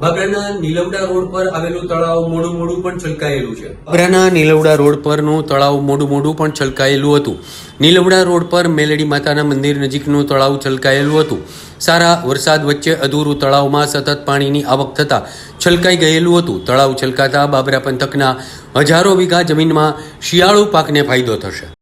બાબરાના નીલવડા road પર આવેલું તળાવ મોડું મોડું પણ છલકાયેલું છે. બાબરાના નીલવડા રોડ પરનું તળાવ મોડું મોડું પણ છલકાયેલું હતું. નીલવડા રોડ પર મેલડી માતાના મંદિર નજીકનું તળાવ છલકાયેલું હતું. સારા વરસાદ વચ્ચે અધૂરું તળાવમાં સતત પાણીની આવક થતાં છલકાઈ ગયેલું હતું. તળાવ છલકાતા બાબરા પંથકના હજારો વીઘા જમીનમાં શિયાળુ પાકને ફાયદો થશે.